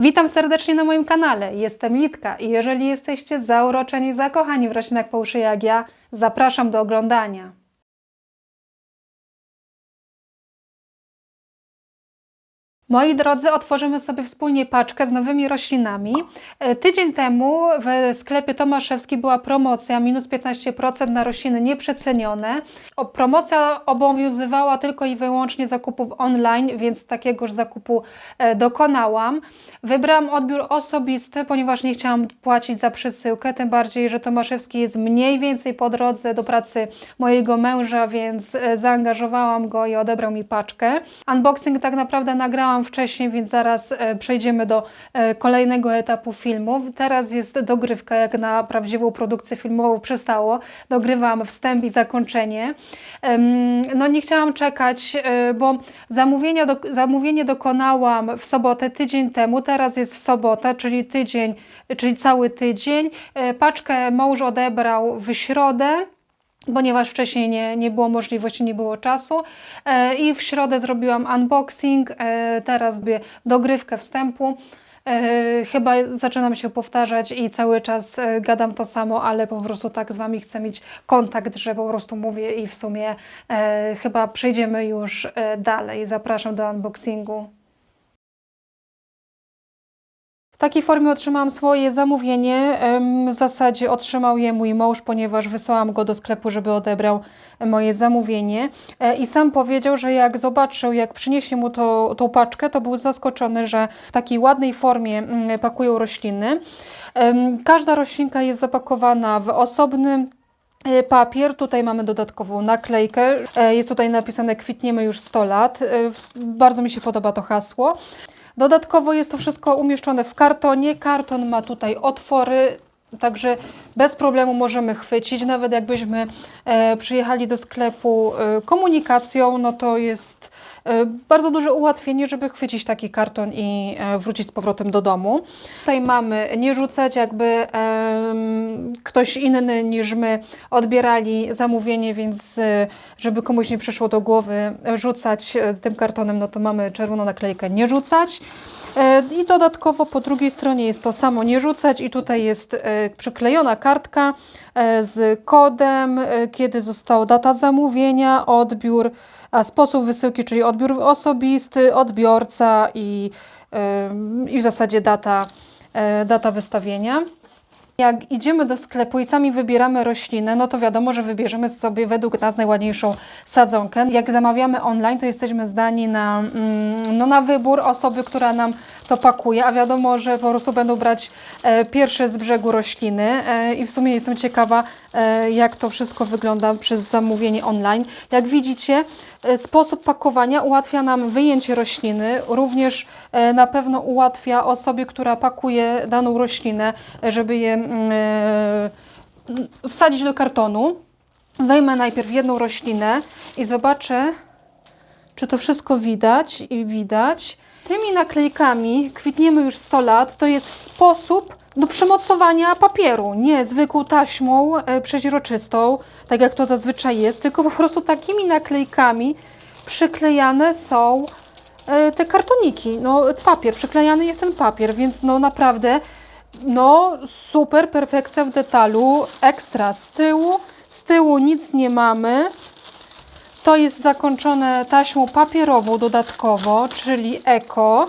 Witam serdecznie na moim kanale. Jestem Litka i jeżeli jesteście zauroczeni, zakochani w roślinach po uszy jak ja, zapraszam do oglądania. Moi drodzy, otworzymy sobie wspólnie paczkę z nowymi roślinami. E, Tydzień temu w sklepie Tomaszewski była promocja minus 15% na rośliny nieprzecenione. Promocja obowiązywała tylko i wyłącznie zakupów online, więc takiegoż zakupu e, dokonałam. Wybrałam odbiór osobisty, ponieważ nie chciałam płacić za przesyłkę, tym bardziej, że Tomaszewski jest mniej więcej po drodze do pracy mojego męża, więc e, zaangażowałam go i odebrał mi paczkę. Unboxing tak naprawdę nagrałam wcześniej, więc zaraz e, przejdziemy do e, kolejnego etapu filmu. Teraz jest dogrywka, jak na prawdziwą produkcję filmową przystało. Dogrywam wstęp i zakończenie. No nie chciałam czekać, e, bo zamówienia do, zamówienie dokonałam w sobotę, tydzień temu. Teraz jest sobota, czyli tydzień, czyli cały tydzień. Paczkę mąż odebrał w środę ponieważ wcześniej nie, nie było możliwości, nie było czasu. E, I w środę zrobiłam unboxing, e, teraz zrobię dogrywkę wstępu. E, chyba zaczynam się powtarzać i cały czas gadam to samo, ale po prostu tak z Wami chcę mieć kontakt, że po prostu mówię i w sumie chyba przejdziemy już dalej. Zapraszam do unboxingu. Takiej formie otrzymałam swoje zamówienie. W zasadzie otrzymał je mój mąż, ponieważ wysłałam go do sklepu, żeby odebrał moje zamówienie. E, I sam powiedział, że jak zobaczył, jak przyniesie mu to, tą paczkę, to był zaskoczony, że w takiej ładnej formie mm, pakują rośliny. Każda roślinka jest zapakowana w osobny E, Papier, tutaj mamy dodatkową naklejkę. E, Jest tutaj napisane kwitniemy już 100 lat. Bardzo mi się podoba to hasło. Dodatkowo jest to wszystko umieszczone w kartonie. Karton ma tutaj otwory, także bez problemu możemy chwycić. Nawet jakbyśmy e, przyjechali do sklepu e, komunikacją, no to jest e, bardzo duże ułatwienie, żeby chwycić taki karton i e, wrócić z powrotem do domu. Tutaj mamy nie rzucać, jakby em, ktoś inny niż my odbierali zamówienie, więc e, żeby komuś nie przyszło do głowy e, rzucać e, tym kartonem, no to mamy czerwoną naklejkę nie rzucać. E, I dodatkowo po drugiej stronie jest to samo nie rzucać i tutaj jest e, przyklejona kartka e, z kodem, kiedy została data zamówienia, odbiór, a sposób wysyłki, czyli odbiór osobisty, odbiorca i, i w zasadzie data, data wystawienia. Jak idziemy do sklepu i sami wybieramy roślinę, no to wiadomo, że wybierzemy sobie według nas najładniejszą sadzonkę. Jak zamawiamy online, to jesteśmy zdani na, mm, no na wybór osoby, która nam to pakuje, a wiadomo, że po prostu będą brać e, pierwsze z brzegu rośliny e, i w sumie jestem ciekawa, e, jak to wszystko wygląda przez zamówienie online. Jak widzicie, e, sposób pakowania ułatwia nam wyjęcie rośliny, również e, na pewno ułatwia osobie, która pakuje daną roślinę, żeby je mm, e, wsadzić do kartonu. Wejmę najpierw jedną roślinę i zobaczę, czy to wszystko widać i widać. Tymi naklejkami kwitniemy już 100 lat. To jest sposób do przymocowania papieru. Nie zwykłą taśmą e, przeźroczystą, tak jak to zazwyczaj jest, tylko po prostu takimi naklejkami przyklejane są e, te kartoniki. No, papier, przyklejany jest ten papier, więc no naprawdę no super, perfekcja w detalu, ekstra. Z tyłu, z tyłu nic nie mamy. To jest zakończone taśmą papierową dodatkowo, czyli eko.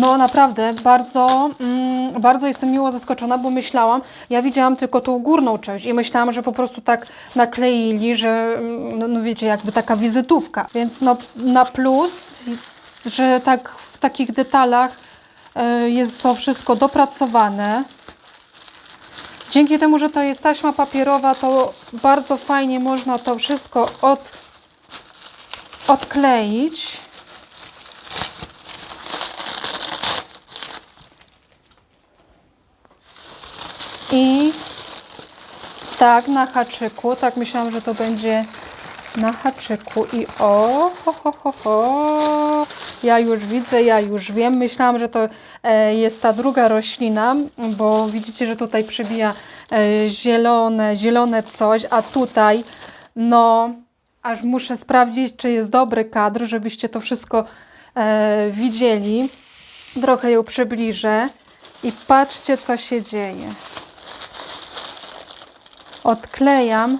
No naprawdę, bardzo, mm, bardzo jestem miło zaskoczona, bo myślałam, ja widziałam tylko tą górną część i myślałam, że po prostu tak nakleili, że mm, no, no wiecie, jakby taka wizytówka. Więc no na plus, że tak w takich detalach e, jest to wszystko dopracowane. Dzięki temu, że to jest taśma papierowa, to bardzo fajnie można to wszystko od, odkleić. I tak, na haczyku. Tak myślałam, że to będzie na haczyku. I o, ho, ho, ho, ho. Ja już widzę, ja już wiem. Myślałam, że to e, jest ta druga roślina, bo widzicie, że tutaj przybija e, zielone, zielone coś, a tutaj no aż muszę sprawdzić, czy jest dobry kadr, żebyście to wszystko e, widzieli. Trochę ją przybliżę i patrzcie, co się dzieje. Odklejam.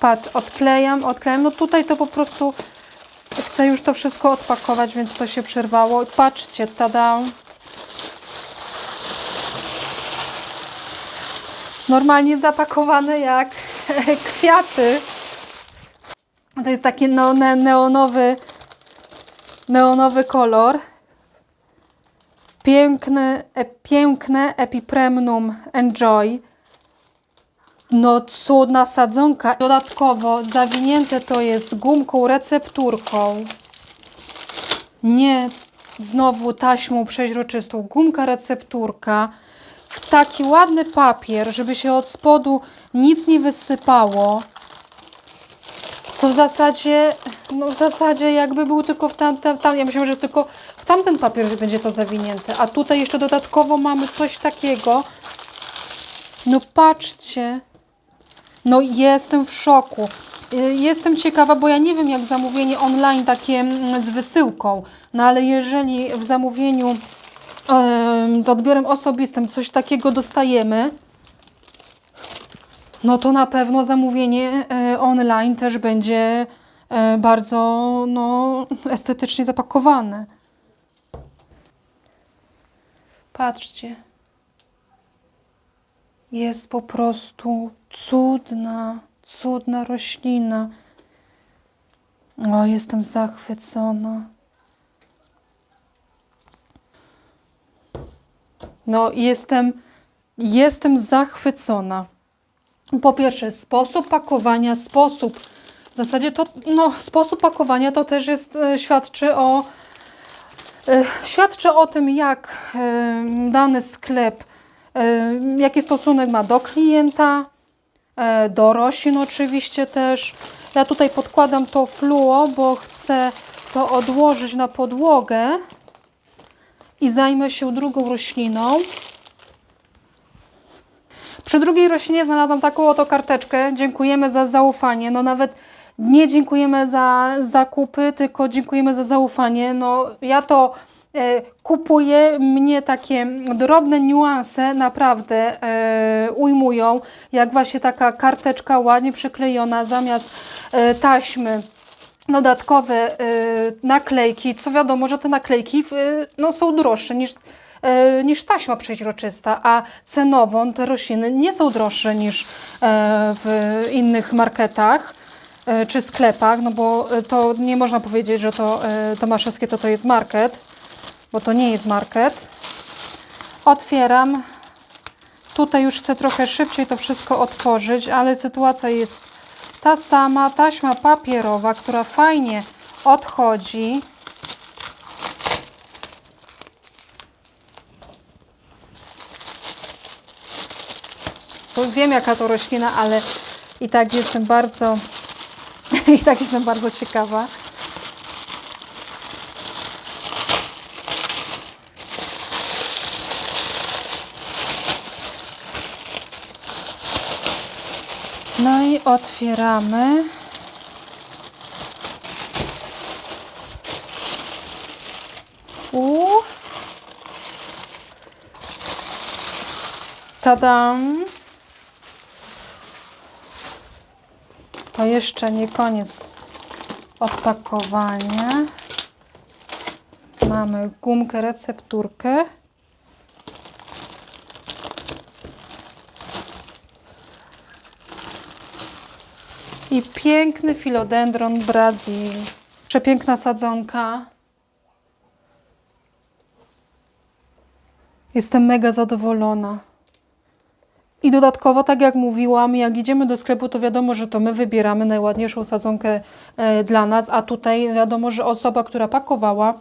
Patrz, odklejam, odklejam. No tutaj to po prostu chcę już to wszystko odpakować, więc to się przerwało. Patrzcie, tada. Normalnie zapakowane jak kwiaty. To jest taki no, ne, neonowy, neonowy kolor. Piękne, e, piękne Epipremnum Enjoy. No cudna sadzonka. Dodatkowo zawinięte to jest gumką recepturką. Nie znowu taśmą przeźroczystą. Gumka recepturka. W taki ładny papier, żeby się od spodu nic nie wysypało. To w zasadzie, no w zasadzie jakby był tylko w tamten, tam, ja myślałam, że tylko w tamten papier będzie to zawinięte. A tutaj jeszcze dodatkowo mamy coś takiego. No patrzcie. No jestem w szoku. Y, Jestem ciekawa, bo ja nie wiem jak zamówienie online takie mm, z wysyłką. No ale jeżeli w zamówieniu z odbiorem osobistym coś takiego dostajemy, no to na pewno zamówienie e, online też będzie e, bardzo no, estetycznie zapakowane. Patrzcie. Jest po prostu cudna, cudna roślina. O, jestem zachwycona. No, jestem, jestem zachwycona. Po pierwsze, sposób pakowania, sposób. W zasadzie to, no, sposób pakowania to też jest, e, świadczy o, e, świadczy o tym, jak e, dany sklep, jaki stosunek ma do klienta, e, do roślin oczywiście też. Ja tutaj podkładam to fluo, bo chcę to odłożyć na podłogę i zajmę się drugą rośliną. Przy drugiej roślinie znalazłam taką oto karteczkę. Dziękujemy za zaufanie. No nawet nie dziękujemy za zakupy, tylko dziękujemy za zaufanie. No ja to e, kupuję, mnie takie drobne niuanse naprawdę e, ujmują. Jak właśnie taka karteczka ładnie przyklejona zamiast e, taśmy dodatkowe y, naklejki, co wiadomo, że te naklejki y, no, są droższe niż, y, niż taśma przeźroczysta, a cenowo te rośliny nie są droższe niż e, w innych marketach e, czy sklepach, no bo e, to nie można powiedzieć, że to e, Tomaszewskie to, to jest market, bo to nie jest market. Otwieram. Tutaj już chcę trochę szybciej to wszystko otworzyć, ale sytuacja jest ta sama taśma papierowa, która fajnie odchodzi. Wiem jaka to roślina, ale i tak jestem bardzo i tak jestem bardzo ciekawa. No otwieramy. U. Tadam. To jeszcze nie koniec odpakowania. Mamy gumkę, recepturkę. Piękny filodendron Brazil. Przepiękna sadzonka. Jestem mega zadowolona. I dodatkowo, tak jak mówiłam, jak idziemy do sklepu, to wiadomo, że to my wybieramy najładniejszą sadzonkę e, dla nas, a tutaj wiadomo, że osoba, która pakowała,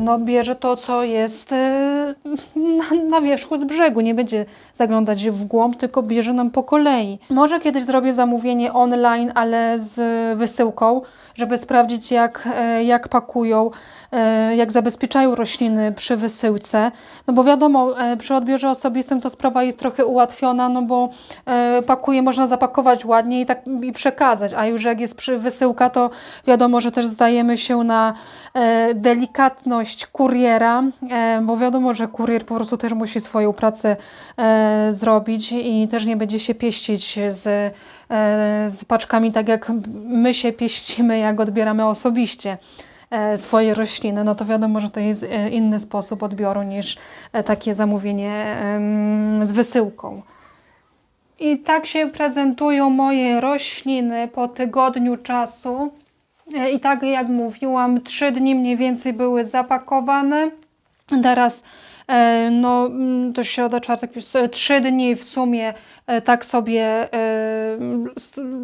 no, bierze to, co jest e, na, na wierzchu z brzegu. Nie będzie zaglądać w głąb, tylko bierze nam po kolei. Może kiedyś zrobię zamówienie online, ale z wysyłką, żeby sprawdzić, jak, e, jak pakują, e, jak zabezpieczają rośliny przy wysyłce. No bo wiadomo, e, przy odbiorze osobistym to sprawa jest trochę ułatwiona, no bo e, pakuje, można zapakować ładnie i tak i przekazać, a już jak jest przy wysyłka, to wiadomo, że też zdajemy się na e, delikatność kuriera, e, bo wiadomo, że kurier po prostu też musi swoją pracę e, zrobić i też nie będzie się pieścić z, e, z paczkami tak jak my się pieścimy, jak odbieramy osobiście swoje rośliny, no to wiadomo, że to jest inny sposób odbioru niż takie zamówienie z wysyłką. I tak się prezentują moje rośliny po tygodniu czasu. E, I tak jak mówiłam, trzy dni mniej więcej były zapakowane. Teraz no, mm, do środa, czwartek, już, e, trzy dni w sumie e, tak sobie, e,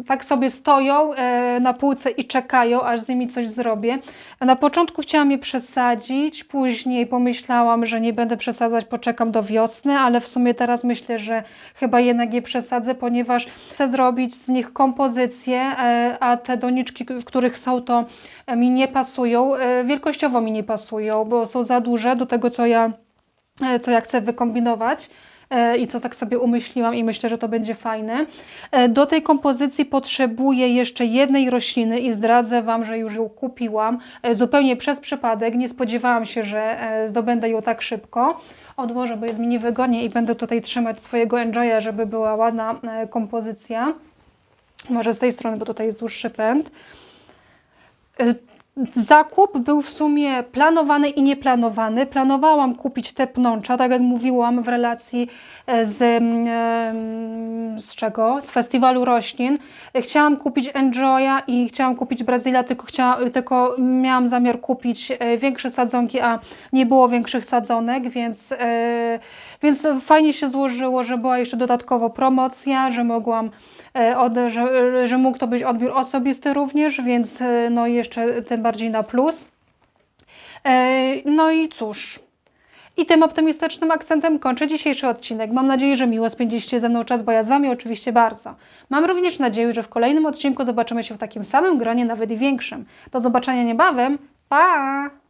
tak sobie stoją e, na półce i czekają, aż z nimi coś zrobię. Na początku chciałam je przesadzić, później pomyślałam, że nie będę przesadzać, poczekam do wiosny, ale w sumie teraz myślę, że chyba jednak je przesadzę, ponieważ chcę zrobić z nich kompozycję, e, a te doniczki, w których są, to e, mi nie pasują, e, wielkościowo mi nie pasują, bo są za duże do tego, co ja e, co ja chcę wykombinować e, i co tak sobie umyśliłam i myślę, że to będzie fajne. E, Do tej kompozycji potrzebuję jeszcze jednej rośliny i zdradzę Wam, że już ją kupiłam e, zupełnie przez przypadek. Nie spodziewałam się, że e, zdobędę ją tak szybko. Odłożę, bo jest mi niewygodnie i będę tutaj trzymać swojego enjoya, żeby była ładna e, kompozycja. Może z tej strony, bo tutaj jest dłuższy pęd. Zakup był w sumie planowany i nieplanowany. Planowałam kupić te pnącza, tak jak mówiłam w relacji e, z, mm, em, z czego? Z festiwalu roślin. Chciałam kupić Enjoya i chciałam kupić Brazylia, tylko, chciała, tylko miałam zamiar kupić e, większe sadzonki, a nie było większych sadzonek, więc, e, więc fajnie się złożyło, że była jeszcze dodatkowo promocja, że mogłam e, od, że, że mógł to być odbiór osobisty również, więc e, no jeszcze tym bardziej na plus. E, No i cóż. I tym optymistycznym akcentem kończę dzisiejszy odcinek. Mam nadzieję, że miło spędziliście ze mną czas, bo ja z Wami oczywiście bardzo. Mam również nadzieję, że w kolejnym odcinku zobaczymy się w takim samym gronie, nawet i większym. Do zobaczenia niebawem. Pa!